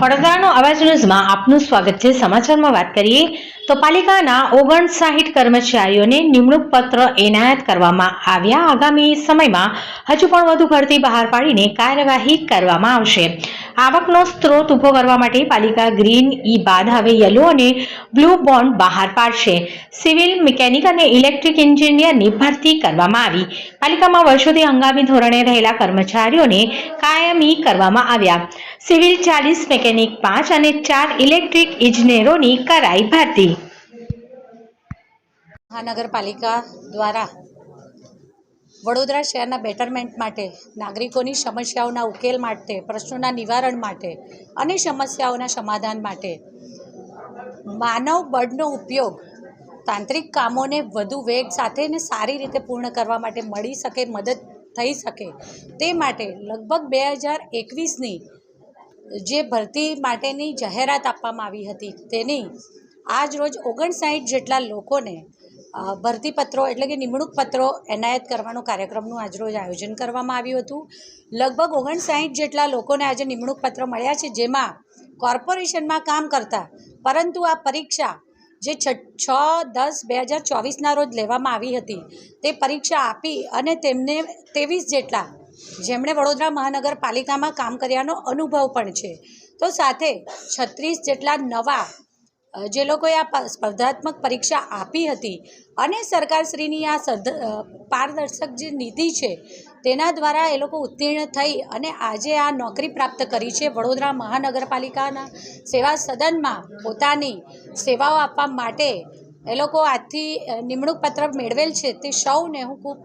વડોદરાનો અવાજ ન્યૂઝમાં આપનું સ્વાગત છે. સમાચારમાં વાત કરીએ તો પાલિકાના ઓગણસાઠ કર્મચારીઓને નિમણૂક પત્ર એનાયત કરવામાં આવ્યા. આગામી સમયમાં હજુ પણ વધુ ભરતી બહાર પાડીને કાર્યવાહી કરવામાં આવશે. આવકનો સ્ત્રોત ઊભો કરવા માટે પાલિકા ગ્રીન ઈ બાદ હવે યલો અને બ્લુ બોન્ડ બહાર પાડશે. સિવિલ, મિકેનિક અને ઇલેક્ટ્રિક એન્જિનિયરની ભરતી કરવામાં આવી. પાલિકામાં વર્ષોથી હંગામી ધોરણે રહેલા કર્મચારીઓને કાયમી કરવામાં આવ્યા. સિવિલ ચાલીસ, મેકેનિક પાંચ અને ચાર ઇલેક્ટ્રિક ઇજનેરોની કરાઈ ભરતી. મહાનગરપાલિકા દ્વારા વડોદરા શહેરના બેટરમેન્ટ માટે, નાગરિકોની સમસ્યાઓના ઉકેલ માટે, પ્રશ્નોના નિવારણ માટે અને સમસ્યાઓના સમાધાન માટે માનવ બળનો ઉપયોગ તાંત્રિક કામોને વધુ વેગ સાથે અને સારી રીતે પૂર્ણ કરવા માટે મળી શકે, મદદ થઈ શકે તે માટે લગભગ બે હજાર એકવીસની જે ભરતી માટેની જાહેરાત આપવામાં આવી હતી તેની આજ રોજ ઓગણસાઠ જેટલા લોકોને ભરતી પત્રો એટલે કે નિમણૂક પત્રો એનાયત કરવાનો કાર્યક્રમનું આજરોજ આયોજન કરવામાં આવ્યું હતું. લગભગ ઓગણસાઠ જેટલા લોકોને આજે નિમણૂક પત્ર મળ્યા છે, જેમાં કોર્પોરેશનમાં કામ કરતા, પરંતુ આ પરીક્ષા જે છ છ, દસ બે હજાર ચોવીસના રોજ લેવામાં આવી હતી, તે પરીક્ષા આપી અને તેમને ત્રેવીસ જેટલા જેમણે વડોદરા મહાનગરપાલિકામાં કામ કર્યાનો અનુભવ પણ છે. તો સાથે છત્રીસ જેટલા નવા જે લોકોએ આ સ્પર્ધાત્મક પરીક્ષા આપી હતી અને સરકારશ્રીની આ સદ પારદર્શક જે નીતિ છે, તેના દ્વારા એ લોકો ઉત્તીર્ણ થઈ અને આજે આ નોકરી પ્રાપ્ત કરી છે. વડોદરા મહાનગરપાલિકાના સેવા સદનમાં પોતાની સેવાઓ આપવા માટે એ લોકો આજથી નિમણૂક પત્ર મેળવેલ છે. તે સૌને હું ખૂબ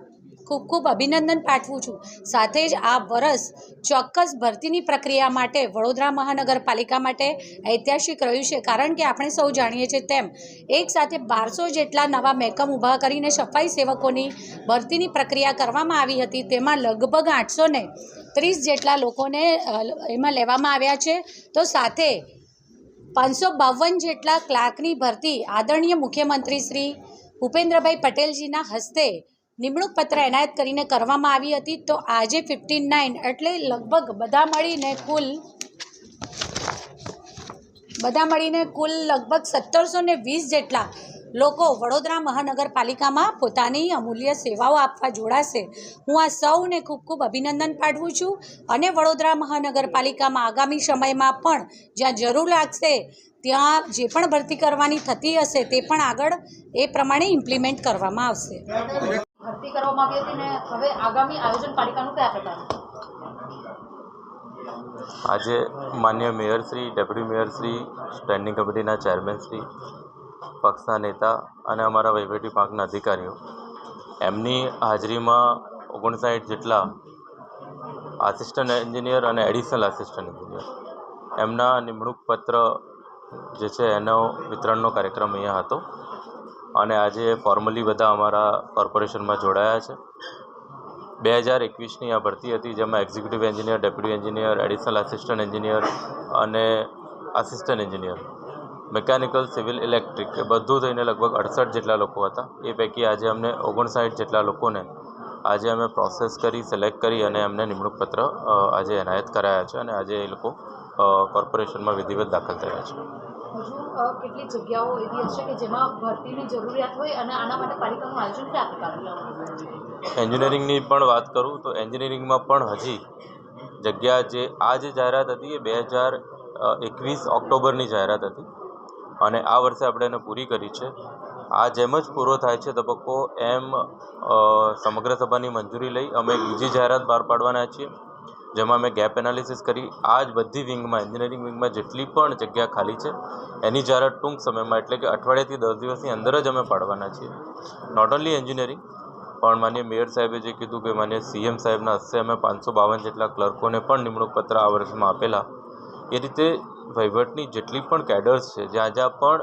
ખૂબ ખૂબ અભિનંદન પાઠવું છું. સાથે જ આ વરસ ચોક્કસ ભરતીની પ્રક્રિયા માટે વડોદરા મહાનગરપાલિકા માટે ઐતિહાસિક રહ્યું છે. કારણ કે આપણે સૌ જાણીએ છીએ તેમ, એક સાથે બારસો જેટલા નવા મહેકમ ઊભા કરીને સફાઈ સેવકોની ભરતીની પ્રક્રિયા કરવામાં આવી હતી. તેમાં લગભગ આઠસો ત્રીસ જેટલા લોકોને એમાં લેવામાં આવ્યા છે. તો સાથે પાંચસો બાવન જેટલા ક્લાર્કની ભરતી આદરણીય મુખ્યમંત્રી શ્રી ભૂપેન્દ્રભાઈ પટેલજીના હસ્તે નિમણૂક પત્ર એનાયત કરીને કરવામાં આવી હતી. તો આજે ફિફ્ટીન નાઇન એટલે લગભગ બધા મળીને કુલ, બધા મળીને કુલ લગભગ સત્તરસો ને વીસ જેટલા લોકો વડોદરા મહાનગરપાલિકામાં પોતાની અમૂલ્ય સેવાઓ આપવા જોડાશે. હું આ સૌને ખૂબ ખૂબ અભિનંદન પાઠવું છું અને વડોદરા મહાનગરપાલિકામાં આગામી સમયમાં પણ જ્યાં જરૂર લાગશે, ત્યાં જે પણ ભરતી કરવાની થતી હશે તે પણ આગળ એ પ્રમાણે ઇમ્પ્લિમેન્ટ કરવામાં આવશે. ભરતી કરવામાં આવી હતી ને હવે આગામી આયોજન પાલિકાનું કયા પ્રકારનું આજે માન્ય મેયરશ્રી ડેપ્યુટી મેયરશ્રી સ્ટેન્ડિંગ કમિટીના ચેરમેનશ્રી પક્ષના નેતા અને અમારા વહીવટી પાંખના અધિકારીઓ. એમની હાજરીમાં ઓગણસાઠ જેટલા આસિસ્ટન્ટ એન્જિનિયર અને એડિશનલ આસિસ્ટન્ટ એન્જિનિયર એમના નિમણૂક પત્ર જે છે, એનો વિતરણનો કાર્યક્રમ અહીંયા હતો. અને આજે ફોર્મલી બધા અમારા કોર્પોરેશનમાં જોડાયા છે. બે હજાર એકવીસની આ ભરતી હતી, જેમાં executive engineer deputy engineer additional assistant engineer અને assistant engineer mechanical civil electric એ બધું થઈને લગભગ અડસઠ જેટલા લોકો હતા. એ પૈકી આજે અમને ઓગણસાઠ જેટલા લોકોને આજે અમે પ્રોસેસ કરી સિલેક્ટ કરી અને એમને નિમણૂક પત્ર આજે એનાયત કરાયા છે અને આજે એ લોકો કોર્પોરેશનમાં વિધિવત દાખલ થયા છે. હજુ કેટલી જગ્યાઓ એવી હશે કે જેમાં ભરતીની જરૂરિયાત હોય અને આના માટે પાલિકાનું આયોજન ક્યાં પ્રકારનું એન્જિનિયરિંગની પણ વાત કરું તો એન્જિનિયરિંગમાં પણ હજી જગ્યા જે, આ જે જાહેરાત હતી એ બે હજાર એકવીસ ઓક્ટોબરની જાહેરાત હતી. અને આ વર્ષે આપણે એને પૂરી કરી છે. આ જેમ જ પૂરો થાય છે તબક્કો એમ સમગ્ર સભાની મંજૂરી લઈ અમે બીજી જાહેરાત બહાર પાડવાના છીએ. જેમાં મેં ગેપ એનાલિસિસ કરી. આ જ બધી વિંગમાં એન્જિનિયરિંગ વિંગમાં જેટલી પણ જગ્યા ખાલી છે, એની જાહેરાત ટૂંક સમયમાં એટલે કે અઠવાડિયાથી દસ દિવસની અંદર જ અમે પાડવાના છીએ. નોટ ઓન્લી એન્જિનિયરિંગ પણ માન્ય મેયર સાહેબે જે કીધું કે માન્ય સીએમ સાહેબના હસ્તે અમે પાંચસો બાવન જેટલા ક્લર્કોને પણ નિમણૂક પત્ર આ વર્ષમાં આપેલા. એ રીતે વહીવટની જેટલી પણ કેડર્સ છે, જ્યાં જ્યાં પણ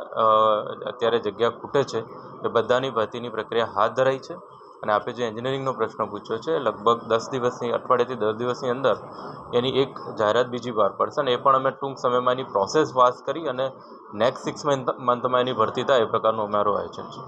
અત્યારે જગ્યા ખૂટે છે, એ બધાની ભરતીની પ્રક્રિયા હાથ ધરાઈ છે. અને આપે જે એન્જિનિયરિંગનો પ્રશ્ન પૂછ્યો છે, લગભગ દસ દિવસની, અઠવાડિયાથી દસ દિવસની અંદર એની એક જાહેરાત બીજી બહાર પડશે અને એ પણ અમે ટૂંક સમયમાં એની પ્રોસેસ પાસ કરી અને નેક્સ્ટ સિક્સ મંથ મંથમાં એની ભરતી થાય એ પ્રકારનું અમારું આયોજન છે.